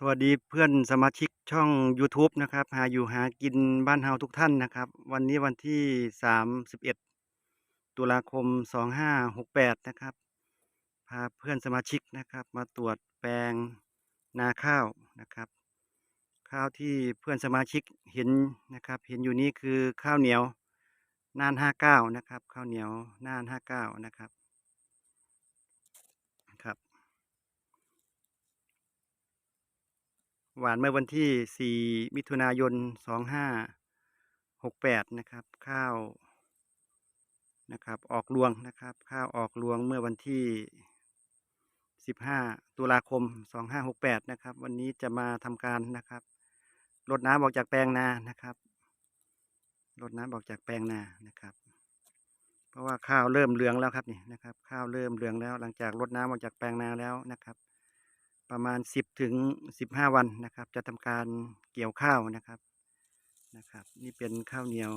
สวัสดีเพื่อนสมาชิกช่อง YouTube นะครับ หาอยู่หากินบ้านเฮาทุกท่านนะครับ วันนี้วันที่ 31 ตุลาคม 2568 นะครับ พาเพื่อนสมาชิกนะครับ มาตรวจแปลงนาข้าวนะครับ ข้าวที่เพื่อนสมาชิกเห็นนะครับ เห็นอยู่นี้คือข้าวเหนียวน่าน 59 นะครับ ข้าวเหนียวน่าน 59 นะครับครับ หวานเมื่อวันที่ 4 มิถุนายน 2568 นะครับ ข้าวนะครับ ออกรวงนะครับ ข้าวออกรวงเมื่อวันที่ 15 ตุลาคม 2568 นะครับ วันนี้จะมาทำการนะครับรดน้ำออกจากแปลงนานะครับรดน้ำออกจากแปลงนานะครับ เพราะว่าข้าวเริ่มเหลืองแล้วครับนี่นะครับ ข้าวเริ่มเหลืองแล้ว หลังจากรดน้ำออกจากแปลงนาแล้วนะครับ ประมาณ 10 ถึง 15 วันนะครับ จะทำการเกี่ยวข้าวนะครับนะครับ นี่เป็นข้าวเหนียว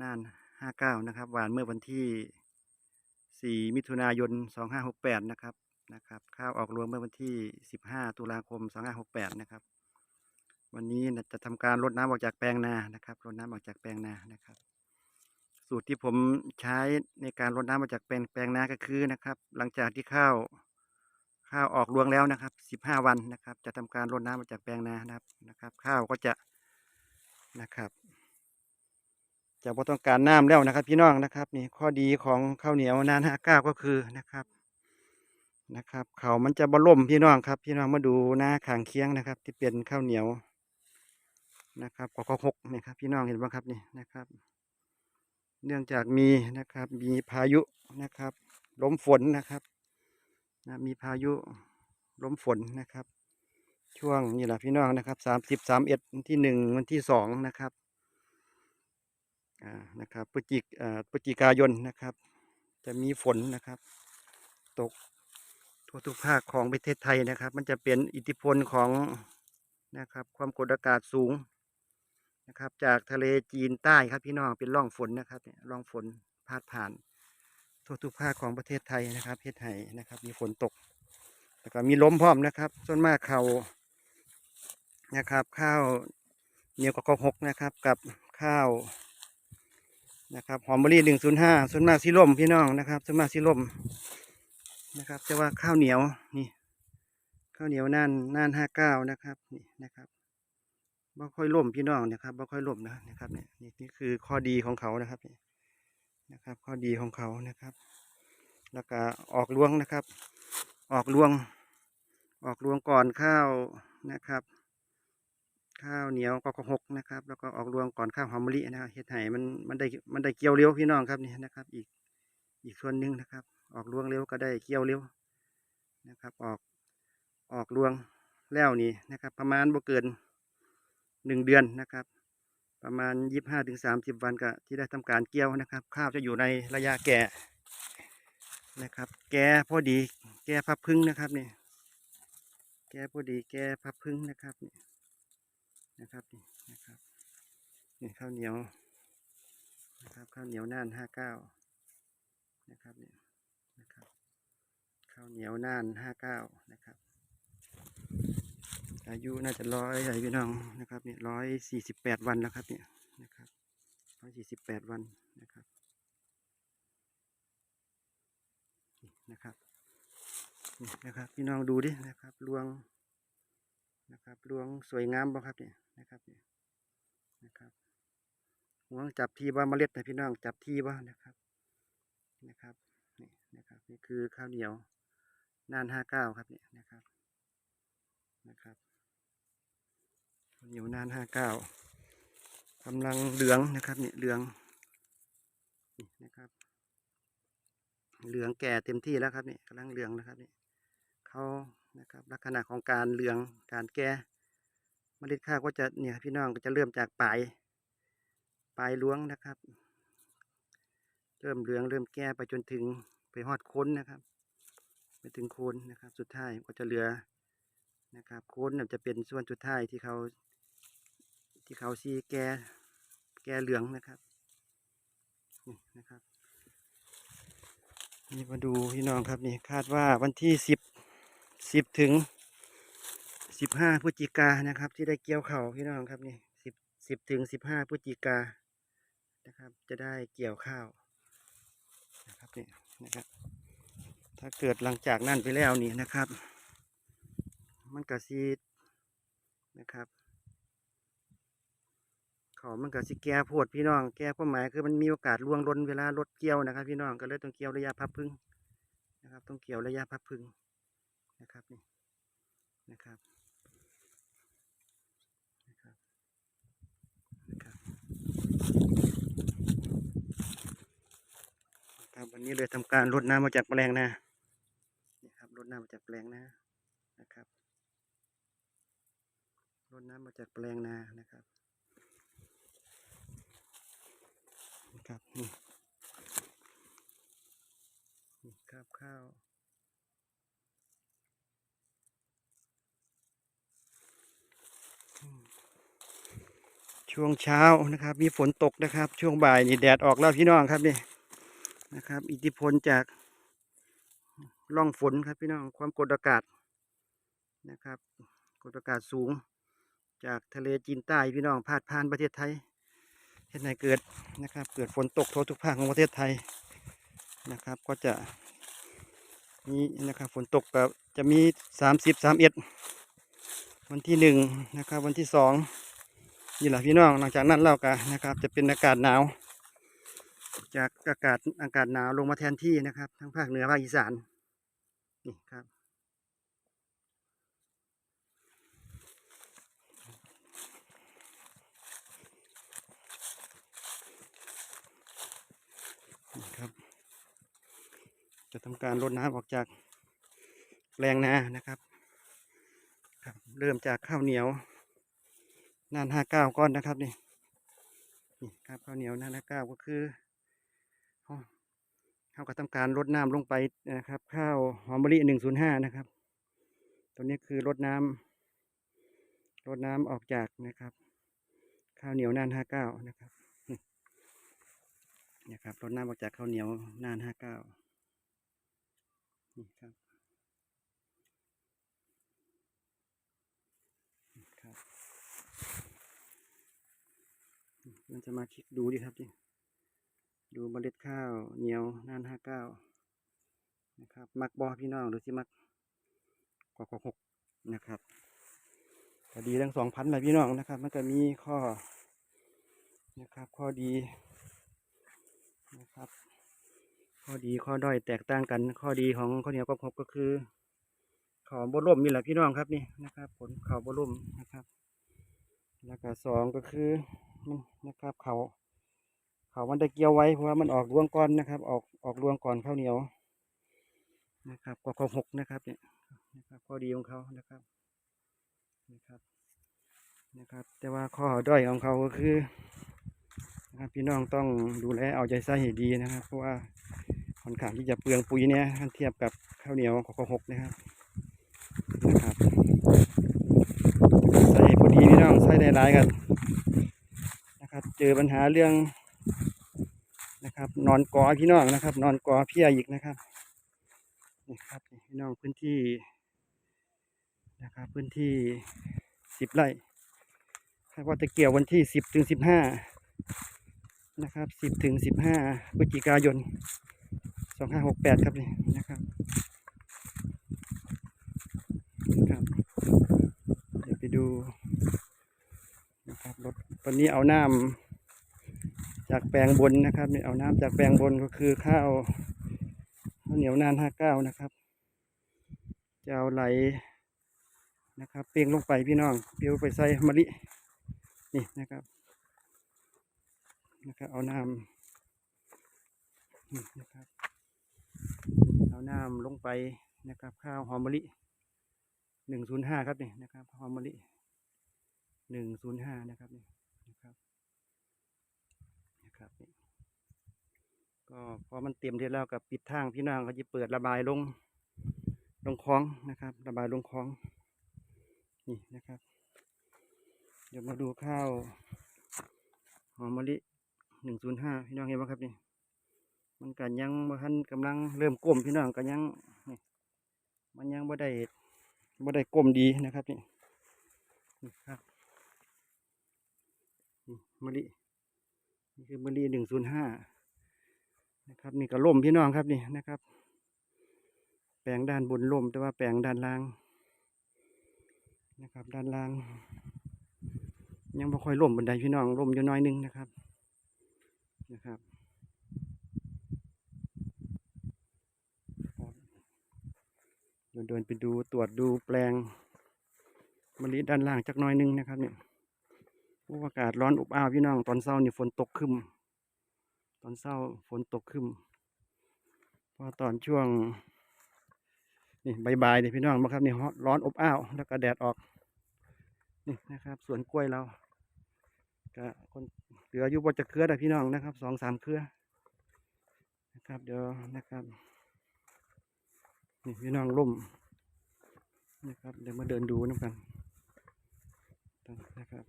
น่าน 59 นะครับ หวานเมื่อวันที่ 4 มิถุนายน 2568 นะครับนะครับ ข้าวออกรวงเมื่อวันที่ 15 ตุลาคม 2568 นะครับ วันนี้จะทำการรดน้ำออกจากแปลงนานะครับรดน้ำออกจากแปลงนานะครับสูตรที่ผมใช้ในการรดน้ำออกจากแปลงแปลงนาก็คือนะครับ หลังจากที่ข้าว ข้าวออกรวงแล้วนะครับ15วันนะครับ จะทำการรดน้ำมาจากแปลงนานะครับนะครับ ข้าวก็จะนะครับ จะบ่ต้องการน้ำแล้วนะครับ พี่น้องนะครับ นี่ข้อดีของข้าวเหนียวนานห้าก้าวก็คือนะครับนะครับเขามันจะบล่มพี่น้องครับ พี่น้องมาดูหน้าขางเคียงนะครับ ที่เป็นข้าวเหนียวนะครับกอหกนี่ครับพี่น้องเห็นไหมครับนี่นะครับ เนื่องจากมีนะครับมีพายุนะครับลมฝนนะครับ นะมีพายุลมฝนนะครับ ช่วงนี่แหละพี่น้องนะครับสามสิบสามเอ็ดวันที่หนึ่งวันที่สองนะครับอ่านะครับพฤศจิกอ่าพฤศจิกายนนะครับ จะมีฝนนะครับ ตกทั่วทุกภาคของประเทศไทยนะครับ มันจะเป็นอิทธิพลของนะครับ ความกดอากาศสูงนะครับ จากทะเลจีนใต้ครับพี่น้องเป็นร่องฝนนะครับร่องฝนพาดผ่าน ทั่วทุกภาคของประเทศไทยนะครับประเทศไทยนะครับ มีฝนตก แล้วก็มีลมพร้อมนะครับ ส่วนมากเขานะครับ ข้าวเหนียวกับข้าวหกนะครับ กับข้าวนะครับหอมมะลิหนึ่งศูนย์ห้าส่วนมากสีลมพี่น้องนะครับส่วนมากสีลมนะครับแต่ว่าข้าวเหนียวนี่ ข้าวเหนียวน่านน่านห้าเก้านะครับนี่นะครับบ่ค่อยล่มพี่น้องนะครับบ่ค่อยล่มนะนะครับเนี่ยนี่นี่คือข้อดีของเขานะครับนี่ นะครับ ข้อดีของเขานะครับ แล้วก็ออกรวงนะครับ ออกรวง ออกรวงก่อนข้าวนะครับ ข้าวเหนียวกอกหกนะครับ แล้วก็ออกรวงก่อนข้าวหอมมะลินะครับเฮ็ดให้มันมันได้มันได้เกี่ยวเร็วพี่น้องครับนี่นะครับ อีกอีกส่วนหนึ่งนะครับ ออกรวงเร็วก็ได้เกี่ยวเร็วนะครับ ออกออกรวงแล้วนี่นะครับ ประมาณบ่เกินหนึ่งเดือนนะครับ ประมาณยี่ห้าถึงสามสิบวันก็ที่ได้ทำการเกี่ยวนะครับ ข้าวจะอยู่ในระยะแก่นะครับ แก่พอดี แก่พับพึ่งนะครับนี่แก่พอดีแก่พับพึ่งนะครับนี่นะครับนี่นะครับนี่ข้าวเหนียวนะครับข้าวเหนียวน่านห้าเก้านะครับนี่นะครับข้าวเหนียวน่านห้าเก้านะครับ อายุน่าจะร้อยใหญ่พี่น้องนะครับเนี่ยร้อยสี่สิบแปดวันแล้วครับเนี่ยนะครับร้อยสี่สิบแปดวันนะครับนี่นะครับนี่นะครับ พี่น้องดูดินะครับรวงนะครับรวงสวยงามบ่ครับเนี่ยนะครับเนี่ยนะครับห่วงจับทีว่าเมล็ดนะพี่น้องจับทีว่านะครับนะครับนี่นะครับนี่คือข้าวเหนียวน่านห้าเก้าครับเนี่ยนะครับนะครับ เหนียวนานห้าเก้ากำลังเหลืองนะครับนี่เหลืองนี่นะครับ เหลืองแก่เต็มที่แล้วครับนี่กำลังเหลืองนะครับนี่เขานะครับ ลักษณะของการเหลืองการแก่เมล็ดข้าวก็จะเนี่ยพี่น้องก็จะเริ่มจากปลายปลายล้วงนะครับ เริ่มเหลืองเริ่มแก่ไปจนถึงไปหอดค้นนะครับ ไปถึงโคนนะครับ สุดท้ายก็จะเหลือนะครับโคนน่ะจะเป็นส่วนสุดท้ายที่เขา ที่เขาซีแกแกเหลืองนะครับนี่นะครับ นี่มาดูพี่น้องครับนี่คาดว่าวันที่สิบสิบถึงสิบห้าพฤศจิกานะครับ ที่ได้เกี่ยวเข่าวพี่น้องครับนี่สิบสิบถึงสิบห้าพฤศจิกานะครับ จะได้เกี่ยวข้าวนะครับนี่นะครับ ถ้าเกิดหลังจากนั้นไปแล้วนี่นะครับ มันกะซีนะครับ เขามันกะสิแก่โพดพี่น้อง แก่ความหมายคือมันมีโอกาสล่วงล้นเวลารถเกี่ยวนะครับ พี่น้องก็เลยต้องเกี่ยวระยะพับพึ่งนะครับ ต้องเกี่ยวระยะพับพึ่งนะครับนี่นะครับนะครับนะครับครับวันนี้เลยทำการรดน้ำมาจากแปลงนานี่ครับรดน้ำมาจากแปลงนานะครับรดน้ำมาจากแปลงนานะครับนะ ครับนี่นี่ครับข้าวช่วงเช้านะครับ มีฝนตกนะครับ ช่วงบ่ายนี่แดดออกแล้วพี่น้องครับนี่นะครับ อิทธิพลจากร่องฝนครับพี่น้องความกดอากาศนะครับ กดอากาศสูง จากทะเลจีนใต้พี่น้องพาดผ่านประเทศไทย เห็นไหนเกิดนะครับ เกิดฝนตกทั่วทุกภาคของประเทศไทยนะครับ ก็จะมีนะครับฝนตกกับจะมีสามสิบสามเอ็ดวันที่หนึ่งนะครับ วันที่สองนี่แหละพี่น้องหลังจากนั้นเราก็นะครับ จะเป็นอากาศหนาว จากอากาศอากาศหนาวลงมาแทนที่นะครับ ทั้งภาคเหนือภาคอีสานนี่ครับนี่ครับ จะทำการรดน้ำออกจากแปลงนานะครับครับ เริ่มจากข้าวเหนียวนานห้าเก้าก้อนนะครับนี่นี่ครับข้าวเหนียวนานห้าเก้าก็คือเขาเขาก็ทำการลดน้ำลงไปนะครับ ข้าวหอมมะลิหนึ่งศูนย์ห้านะครับตัวนี้คือลดน้ำลดน้ำออกจากนะครับ ข้าวเหนียวนานห้าเก้านะครับนะครับลดน้ำออกจากข้าวเหนียวนานห้าเก้า นี่ครับนี่ครับมันจะมาคลิกดูดิครับดิดูเมล็ดข้าวเหนียวนานห้าเก้านะครับ มักบอพี่น้องหรือสิมักกว่ากว่าหกนะครับก็ดีทั้งสองพันเลยพี่น้องนะครับ มันก็มีข้อนะครับ ข้อดีนะครับ ข้อดีข้อด้อยแตกต่างกัน ข้อดีของข้าวเหนียวกว่าหกก็คือเขาบร่มนี่แหละพี่น้องครับนี่นะครับ ผลเขาบร่มนะครับแล้วก็สองก็คือมันนะครับเขาเขามันได้เกี่ยวไว้เพราะว่ามันออกรวงก่อนนะครับ ออกออกรวงก่อนข้าวเหนียวนะครับกว่าข้าวหกนะครับเนี่ยนะครับ ข้อดีของเขานะครับนะครับนะครับ แต่ว่าข้อด้อยของเขาก็คือนะครับพี่น้องต้องดูแลเอาใจใส่ให้ดีนะครับ เพราะว่า ค่อนข้างที่จะเปลืองปุ๋ยเนี่ยถ้เทียบกับข้าวเหนียวของข้าวหกนะครับนะครับใส่พอดีพี่น้องใส่ได้หลายกันนะครับ เจอปัญหาเรื่องนะครับ นอนกอพี่น้องนะครับ นอนกอเพียอีกนะครับนี่ครับพี่น้องพื้นที่นะครับพื้นที่สิบไร่คาดว่าจะเกี่ยววันที่สิบถึงสิบห้านะครับสิบถึงสิบห้าพฤศจิกายน สองห้าหกแปดครับนี่นะครับครับเดี๋ยวไปดูนะครับรถตอนนี้เอาน้ำจากแปลงบนนะครับนี่เอาน้ำจากแปลงบนก็คือข้าวข้าวเหนียวนานห้าเก้านะครับจะเอาไหลนะครับเปลียงลงไปพี่น้องเปลียวไปใส่มะลินี่นะครับนะครับเอาน้ำนี่นะครับ เอาน้ำลงไปนะครับ ข้าวหอมมะลิหนึ่งศูนย์ห้าครับนี่นะครับหอมมะลิหนึ่งศูนย์ห้านะครับนี่นะครับนะครับนี่ก็พอมันเต็มที่แล้วกับปิดทางพี่น้องเขาจะเปิดระบายลงลงคลองนะครับ ระบายลงคลองนี่นะครับ เดี๋ยวมาดูข้าวหอมมะลิหนึ่งศูนย์ห้าพี่น้องเห็นไหมครับนี่ มันกันยังมันกำลังเริ่มก้มพี่น้องกันยังนี่มันยังบ่ได้บ่ได้กลมดีนะครับนี่นะครับมะลินี่คือมะลิหนึ่งศูนย์ห้านะครับ นี่ก็ล่มพี่น้องครับนี่นะครับ แปลงด้านบนล่มแต่ว่าแปลงด้านล่างนะครับ ด้านล่าง ยังบ่ค่อยล่มบันไดพี่น้องล่มอยู่น้อยนึงนะครับนะครับ เดินเดินไปดูตรวจดูแปลงมะลิด้านล่างจักหน้อยหนึงนะครับเนี่ยโอ้อากาศร้อนอบอ้าวพี่น้อง ตอนเช้านี่ฝนตกครึมตอนเช้าฝนตกครึมพอตอนช่วงนี่ใบ่ายๆนี่พี่น้องบ่ครับนี่ร้อนร้อนอบอ้าวแล้วก็แดดออกนี่นะครับสวนกล้วยเราก็คนเหลืออยู่บนจะเครือแต่พี่น้องนะครับสองสามเครือนะครับเดี๋ยวนะครับ นี่พี่น้องร่มนะครับ เดี๋ยวมาเดินดูน้ำกันนะครับ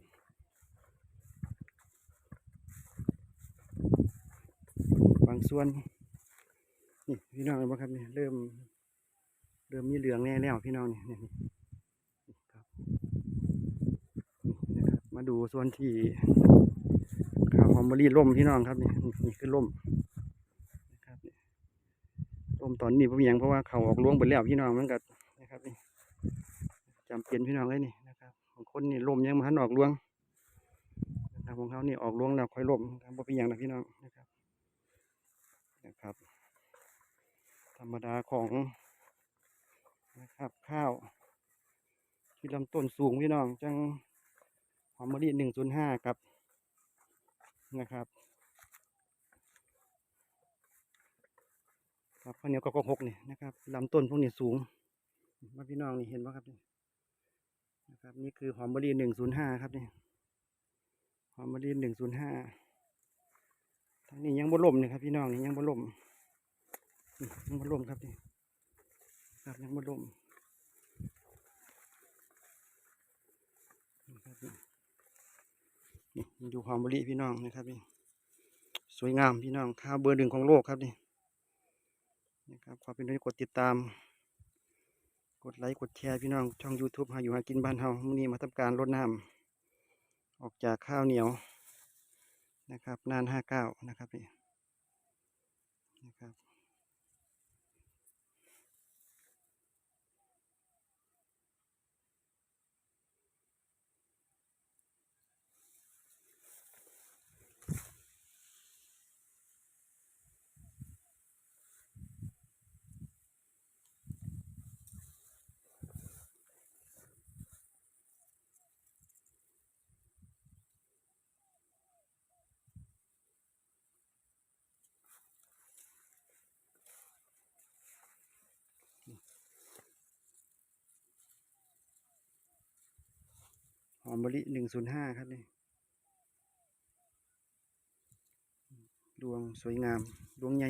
บางส่วนนี่พี่น้องเห็นไหมครับนี่เริ่ม เริ่มมีเหลืองแน่แล้วพี่น้องนี่นี่นี่นี่ครับนี่นะครับ มาดูส่วนที่ข้าวหอมมะลิล่มพี่น้องครับนี่นี่คือล่ม มตอนนี้ผมยังเพราะว่าเขาออกรวงไปแล้วพี่น้องมันก็นะครับนี่จำเป็นพี่น้องเลยนี่นะครับบางคนนี่ลมยังมันออกรวงนะครับของเขานี่ออกรวงแล้วค่อยลมนะครับบ่เป็นอย่างนะพี่น้องนะครับนะครับ ธรรมดาของนะครับข้าว ที่ลำต้นสูงพี่น้องจังหอมมะลิหนึ่งศูนย์ห้ากับนะครับ ครับข้าวเหนียวก็ก็หกนี่นะครับลำต้นพวกนี้สูงมาพี่น้องนี่เห็นไหมครับนี่นะครับนี่คือหอมมะลิหนึ่งศูนย์ห้าครับนี่หอมมะลิหนึ่งศูนย์ห้าทางนี้ยังบ่ล่มนี่ครับพี่น้องนี่ยังบ่ล่มยังบ่ล่มครับนี่ครับยังไม่ล่มนี่ครับนี่นี่ดูหอมมะลิพี่น้องนะครับนี่สวยงามพี่น้องข้าวเบอร์หนึ่งของโลกครับนี่ นะครับขอเป็นด้วยกดติดตาม กดไลค์กดแชร์พี่น้องช่อง YouTube หาอยู่หากินบ้านเฮามื้อนี้มาทำการรดน้ำออกจากข้าวเหนียวนะครับนานห้าเก้านะครับนี่นะครับ อมมะลิหนึ่งศูนย์ห้าครับนี่ดวงสวยงาม ดวงใหญ่